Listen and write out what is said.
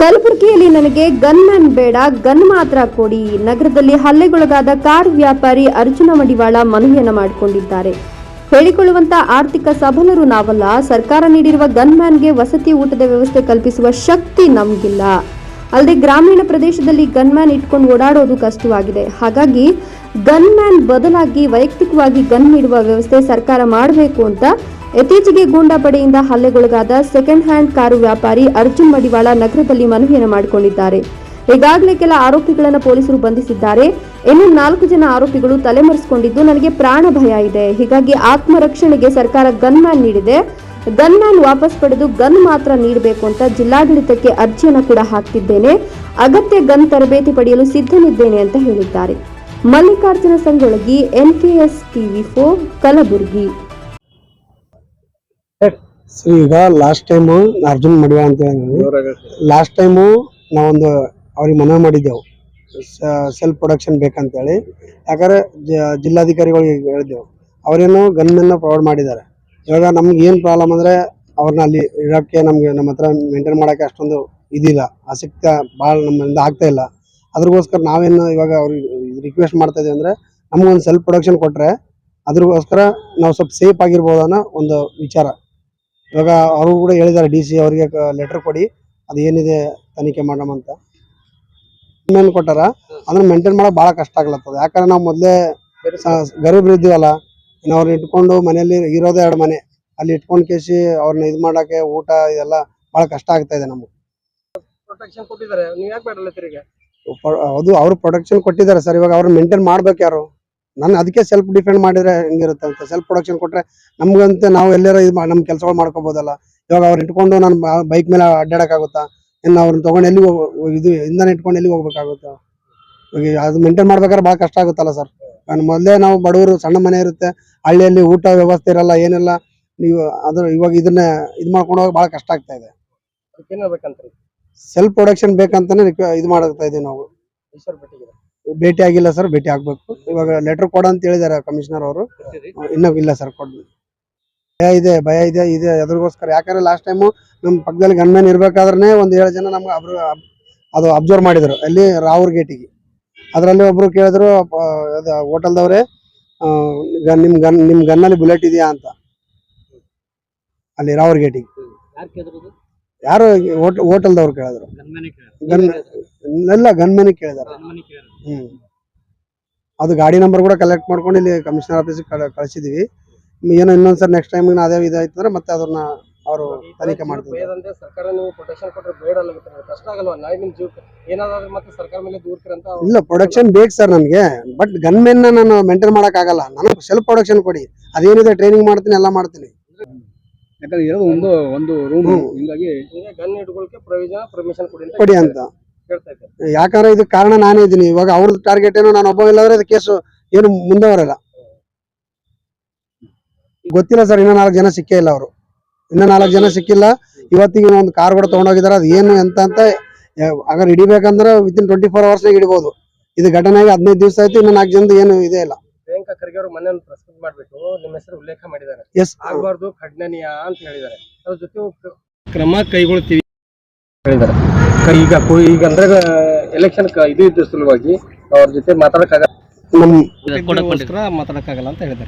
ಕಲಬುರಗಿಯಲ್ಲಿ ನನಗೆ gun man ಬೇಡ, ಗನ್ ಮಾತ್ರ ಕೊಡಿ. ನಗರದಲ್ಲಿ ಹಲ್ಲೆಗೊಳಗಾದ ಕಾರ್ ವ್ಯಾಪಾರಿ ಅರ್ಜುನ ಮಡಿವಾಳ ಮನವಿಯನ್ನು ಮಾಡಿಕೊಂಡಿದ್ದಾರೆ. ಹೇಳಿಕೊಳ್ಳುವಂತ ಆರ್ಥಿಕ ಸಬಲರು ನಾವಲ್ಲ, ಸರ್ಕಾರ ನೀಡಿರುವ ಗನ್ ಮ್ಯಾನ್ಗೆ ವಸತಿ ಊಟದ ವ್ಯವಸ್ಥೆ ಕಲ್ಪಿಸುವ ಶಕ್ತಿ ನಮಗಿಲ್ಲ. ಅಲ್ಲದೆ ಗ್ರಾಮೀಣ ಪ್ರದೇಶದಲ್ಲಿ ಗನ್ ಮ್ಯಾನ್ ಇಟ್ಕೊಂಡು ಓಡಾಡೋದು ಕಷ್ಟವಾಗಿದೆ. ಹಾಗಾಗಿ ಗನ್ ಮ್ಯಾನ್ ಬದಲಾಗಿ ವೈಯಕ್ತಿಕವಾಗಿ ಗನ್ ನೀಡುವ ವ್ಯವಸ್ಥೆ ಸರ್ಕಾರ ಮಾಡಬೇಕು ಅಂತ ಇತ್ತೀಚೆಗೆ ಗೂಂಡಾ ಪಡೆಯಿಂದ ಹಲ್ಲೆಗೊಳಗಾದ ಸೆಕೆಂಡ್ ಹ್ಯಾಂಡ್ ಕಾರು ವ್ಯಾಪಾರಿ ಅರ್ಜುನ್ ಮಡಿವಾಳ ನಗರದಲ್ಲಿ ಮನವಿಯನ್ನು ಮಾಡಿಕೊಂಡಿದ್ದಾರೆ. ಈಗಾಗಲೇ ಕೆಲ ಆರೋಪಿಗಳನ್ನು ಪೊಲೀಸರು ಬಂಧಿಸಿದ್ದಾರೆ. ಇನ್ನು ನಾಲ್ಕು ಜನ ಆರೋಪಿಗಳು ತಲೆಮರೆಸಿಕೊಂಡಿದ್ದು, ನನಗೆ ಪ್ರಾಣ ಭಯ ಇದೆ. ಹೀಗಾಗಿ ಆತ್ಮರಕ್ಷಣೆಗೆ ಸರ್ಕಾರ ಗನ್ ಮ್ಯಾನ್ ನೀಡಿದೆ. ಗನ್ ಮ್ಯಾನ್ ವಾಪಸ್ ಪಡೆದು ಗನ್ ಮಾತ್ರ ನೀಡಬೇಕು ಅಂತ ಜಿಲ್ಲಾಡಳಿತಕ್ಕೆ ಅರ್ಜಿಯನ್ನು ಕೂಡ ಹಾಕ್ತಿದ್ದೇನೆ. ಅಗತ್ಯ ಗನ್ ತರಬೇತಿ ಪಡೆಯಲು ಸಿದ್ಧನಿದ್ದೇನೆ ಅಂತ ಹೇಳಿದ್ದಾರೆ. Mallikarjuna Sangolagi NKS TV four Kalaburagi. So ಈಗ ಲಾಸ್ಟ್ ಟೈಮು ಅರ್ಜುನ್ ಮಡಿವ ಅಂತ ಹೇಳಿದ್ವಿ ಲಾಸ್ಟ್ ಟೈಮು ನಾವೊಂದು ಅವ್ರಿಗೆ ಮನವಿ ಮಾಡಿದ್ದೆವು. ಸೆಲ್ಫ್ ಪ್ರೊಡಕ್ಷನ್ ಬೇಕಂತೇಳಿ. ಯಾಕಂದರೆ ಜ- ಜಿಲ್ಲಾಧಿಕಾರಿಗಳಿಗೆ ಹೇಳಿದ್ದೆವು. ಅವರೇನು ಗನ್ಮೆನ್ನ ಪ್ರೊವೈಡ್ ಮಾಡಿದ್ದಾರೆ. ಇವಾಗ ನಮ್ಗೆ ಏನು ಪ್ರಾಬ್ಲಮ್ ಅಂದರೆ ಅವ್ರನ್ನ ಅಲ್ಲಿ ಇಡೋಕ್ಕೆ ನಮಗೆ ನಮ್ಮ ಹತ್ರ ಮೇಂಟೈನ್ ಮಾಡೋಕ್ಕೆ ಅಷ್ಟೊಂದು ಇದಿಲ್ಲ. ಆಸಕ್ತಿ ಭಾಳ ನಮ್ಮಿಂದ ಆಗ್ತಾ ಇಲ್ಲ. ಅದ್ರಗೋಸ್ಕರ ನಾವೇನು ಇವಾಗ ಅವ್ರಿಗೆ ರಿಕ್ವೆಸ್ಟ್ ಮಾಡ್ತಾ ಇದ್ದೀವಿ ಅಂದರೆ ನಮಗೊಂದು ಸೆಲ್ಫ್ ಪ್ರೊಡಕ್ಷನ್ ಕೊಟ್ಟರೆ ಅದ್ರಗೋಸ್ಕರ ನಾವು ಸ್ವಲ್ಪ ಸೇಫ್ ಆಗಿರ್ಬೋದು ಅನ್ನೋ ಒಂದು ವಿಚಾರ. ಇವಾಗ ಅವರು ಕೂಡ ಹೇಳಿದ್ದಾರೆ ಡಿ ಸಿ ಅವರಿಗೆ ಲೆಟರ್ ಕೊಡಿ ಅದು ಏನಿದೆ ತನಿಖೆ ಮಾಡೋಣ ಅಂತ. ಮೇನ್ ಕೊಟ್ಟಾರ? ಅದನ್ನ ಮೇಂಟೈನ್ ಮಾಡೋಕೆ ಬಹಳ ಕಷ್ಟ ಆಗ್ಲತ್ತದ. ಯಾಕಂದ್ರೆ ನಾವು ಮೊದಲೇ ಗರೀಬ್ರು ಇದ್ದೀವಲ್ಲ ಇನ್ನು ಅವ್ರನ್ನ ಇಟ್ಕೊಂಡು ಮನೆಯಲ್ಲಿ ಇರೋದೇ ಎರಡು ಮನೆ. ಅಲ್ಲಿ ಇಟ್ಕೊಂಡು ಕೇಸಿ ಅವ್ರನ್ನ ಇದು ಮಾಡಕ್ಕೆ ಊಟ ಇದೆಲ್ಲ ಬಹಳ ಕಷ್ಟ ಆಗ್ತಾ ಇದೆ ನಮಗೆ. ಪ್ರೊಟೆಕ್ಷನ್ ಕೊಟ್ಟಿದ್ದಾರೆ. ನೀವ್ ಯಾಕೆ ಬೇಡಲ್ಲತ್ತೀರಿ ಈಗ ಅದು ಅವ್ರು ಪ್ರೊಡಕ್ಷನ್ ಕೊಟ್ಟಿದ್ದಾರೆ ಸರ್. ಇವಾಗ ಅವ್ರನ್ನ ಮೇಂಟೈನ್ ಮಾಡ್ಬೇಕು ಯಾರು? ನಾನು ಅದಕ್ಕೆ ಸೆಲ್ಫ್ ಡಿಫೆಂಡ್ ಮಾಡಿದ್ರೆ ಹೆಂಗಿರುತ್ತೆ ಅಂತ ಸೆಲ್ಫ್ ಪ್ರೊಡಕ್ಷನ್ ಕೊಟ್ರೆ ನಮ್ಗಂತೂ ನಾವು ಎಲ್ಲರೂ ಇದು ನಮ್ಮ ಕೆಲಸಗಳು ಮಾಡ್ಕೋಬಹುದಲ್ಲ ಇವಾಗ ಅವ್ರು ಇಟ್ಕೊಂಡು ನಾನು ಬೈಕ್ ಮೇಲೆ ಅಡ್ಡಾಡಕ್ಕಾಗುತ್ತಾ? ಇನ್ನು ಅವ್ರನ್ನ ತೊಗೊಂಡು ಎಲ್ಲಿ ಇದು ಇಂಧನ ಇಟ್ಕೊಂಡು ಎಲ್ಲಿ ಹೋಗ್ಬೇಕಾಗುತ್ತಾ? ಅದು ಮೇಂಟೈನ್ ಮಾಡ್ಬೇಕಾದ್ರೆ ಭಾಳ ಕಷ್ಟ ಆಗುತ್ತಲ್ಲ ಸರ್ ಮೊದಲೇ ನಾವು ಬಡವರು ಸಣ್ಣ ಮನೆ ಇರುತ್ತೆ. ಹಳ್ಳಿಯಲ್ಲಿ ಊಟ ವ್ಯವಸ್ಥೆ ಇರಲ್ಲ ಏನಿಲ್ಲ. ನೀವು ಅದ್ರ ಇವಾಗ ಇದನ್ನ ಇದು ಮಾಡ್ಕೊಂಡು ಹೋಗಿ ಭಾಳ ಕಷ್ಟ ಆಗ್ತಾ ಇದೆ. ಸೆಲ್ಫ್ ಪ್ರೊಡಕ್ಷನ್ ಬೇಕಂತಾನೆ ಇದು ಮಾಡ್ತಾ ಇದೀವಿ ನಾವು. ಈಶ್ವರ್ ಭೇಟಿ ಆಗಿಲ್ಲ ಸರ್ ಭೇಟಿ ಆಗ್ಬೇಕು. ಇವಾಗ ಲೆಟರ್ ಕೊಡ ಅಂತ ಹೇಳಿದಾರೆ ಕಮಿಷನರ್ ಅವರು. ಇನ್ನೂ ಇಲ್ಲ ಸರ್ ಕೊಡ್ ಭಯ ಇದೆ ಭಯ ಇದೆ ಇದೆ. ಅದ್ರಗೋಸ್ಕರ ಯಾಕಂದ್ರೆ ಲಾಸ್ಟ್ ಟೈಮು ನಮ್ಮ ಪಕ್ಕದಲ್ಲಿ ಗನ್ಮ್ಯಾನ್ ಇರ್ಬೇಕಾದ್ರೆ ಒಂದ್ ಏಳು ಜನ ನಮ್ಗೆ ಅಬ್ರು ಅದು ಅಬ್ಸರ್ವ್ ಮಾಡಿದ್ರು. ಅಲ್ಲಿ ರಾವೂರ್ ಗೇಟಿಗೆ ಅದರಲ್ಲಿ ಒಬ್ರು ಕೇಳಿದ್ರು ಹೋಟೆಲ್ದವ್ರೆ ನಿಮ್ ಗನ್ ನಿಮ್ ಗನ್ನಲ್ಲಿ ಬುಲೆಟ್ ಇದೆಯಾ ಅಂತ. ಅಲ್ಲಿ ರಾವೂರ್ ಗೇಟಿಗೆ ಯಾರು ಹೋಟೆಲ್ದವ್ರು ಕೇಳಿದ್ರು. ಗನ್ ಎಲ್ಲ ಗನ್ಮನಿ ಕೇಳಿದಾರೆ ಹ್ಮ್. ಅದು ಗಾಡಿ ನಂಬರ್ ಕೂಡ ಕಲೆಕ್ಟ್ ಮಾಡ್ಕೊಂಡು ಇಲ್ಲಿ ಕಮಿಷನರ್ ಆಫೀಸಿಗೆ ಕಳಿಸಿದೀವಿ. ಏನೋ ಇನ್ನೊಂದ್ಸರಿ ನೆಕ್ಸ್ಟ್ ಟೈಮ್ ಅದೇ ಇದಾಯ್ತು ಅಂದ್ರೆ ಮತ್ತೆ ಅದನ್ನ ಅವರು ತನಿಖೆ ಮಾಡ್ತಾರೆ ಇಲ್ಲ ಪ್ರೊಡಕ್ಷನ್ ಬೇಕು ಸರ್ ನನಗೆ ಬಟ್ ಗನ್ಮೆನ್ ನಾನು ಮೇಂಟೈನ್ ಮಾಡಕ್ ಆಗಲ್ಲ. ನನಗೆ ಸೆಲ್ಫ್ ಪ್ರೊಡಕ್ಷನ್ ಕೊಡಿ. ಅದೇನಿದೆ ಟ್ರೈನಿಂಗ್ ಮಾಡ್ತೀನಿ ಎಲ್ಲ ಮಾಡ್ತೀನಿ. ಯಾಕಂದ್ರೆ ಇರೋದು ಒಂದು ಒಂದು ರೂಮ್ ಹಿಂಗಾಗಿ ಗನ್ ಇಟ್ಕೊಳಕ್ಕೆ ಪ್ರಯೋಜನ ಪರ್ಮಿಷನ್ ಕೊಡಿ ಅಂತ ಕೊಡಿ ಅಂತ. ಯಾಕಂದ್ರೆ ಇದಕ್ಕೆ ಕಾರಣ ನಾನೇ ಇದ್ದೀನಿ. ಇವಾಗ ಅವ್ರದ್ದು ಟಾರ್ಗೆಟ್ ಏನು ನಾನು ಒಬ್ಬ ಇಲ್ಲಾಂದ್ರೆ ಅದು ಕೇಸು ಏನು ಮುಂದೆ ಬರಲ್ಲ. ಗೊತ್ತಿಲ್ಲ ಸರ್ ಇನ್ನೂ ನಾಲ್ಕು ಜನ ಸಿಕ್ಕೇ ಇಲ್ಲ ಅವರು. ಇನ್ನೂ ನಾಲ್ಕು ಜನ ಸಿಕ್ಕಿಲ್ಲ. ಇವತ್ತಿಗೆ ಒಂದು ಕಾರ್ ಕೂಡ ತಗೊಂಡೋಗಿದ್ದಾರೆ. ಅದು ಏನು ಎಂತ ಅಂತ ಅಗರ್ ಹಿಡಿಬೇಕಂದ್ರೆ ವಿತಿನ್ ಟ್ವೆಂಟಿ ಫೋರ್ ಅವರ್ಸ್ನಾಗ ಹಿಡಿಬೋದು. ಇದು ಘಟನೆ ಆಗಿ ಹದಿನೈದು ದಿವಸ ಆಯ್ತು ಇನ್ನು ನಾಲ್ಕು ಜನದ ಏನು ಇದೇ ಇಲ್ಲ. ಪ್ರಿಯಾಂಕಾ ಖರ್ಗೆ ಅವರು ಮೊನ್ನೆ ಪ್ರಸ್ತುತ ಮಾಡ್ಬಿಟ್ಟು ನಿಮ್ಮ ಹೆಸರು ಉಲ್ಲೇಖ ಮಾಡಿದ್ದಾರೆ. ಎಸ್ ಆಗಬಾರ್ದು ಖಂಡನೀಯ ಅಂತ ಹೇಳಿದ್ದಾರೆ. ಅದ್ರ ಜೊತೆ ಕ್ರಮ ಕೈಗೊಳ್ತೀವಿ ಹೇಳಿದ್ದಾರೆ. ಈಗ ಕೊ- ಈಗ ಅಂದ್ರೆ ಎಲೆಕ್ಷನ್ ಇದು ಇದ್ದ ಸಲುವಾಗಿ ಅವ್ರ ಜೊತೆ ಮಾತಾಡಕ್ಕಾಗ ನಮ್ಮ ಮಾತಾಡಕ್ಕಾಗಲ್ಲ ಅಂತ ಹೇಳಿದ್ದಾರೆ.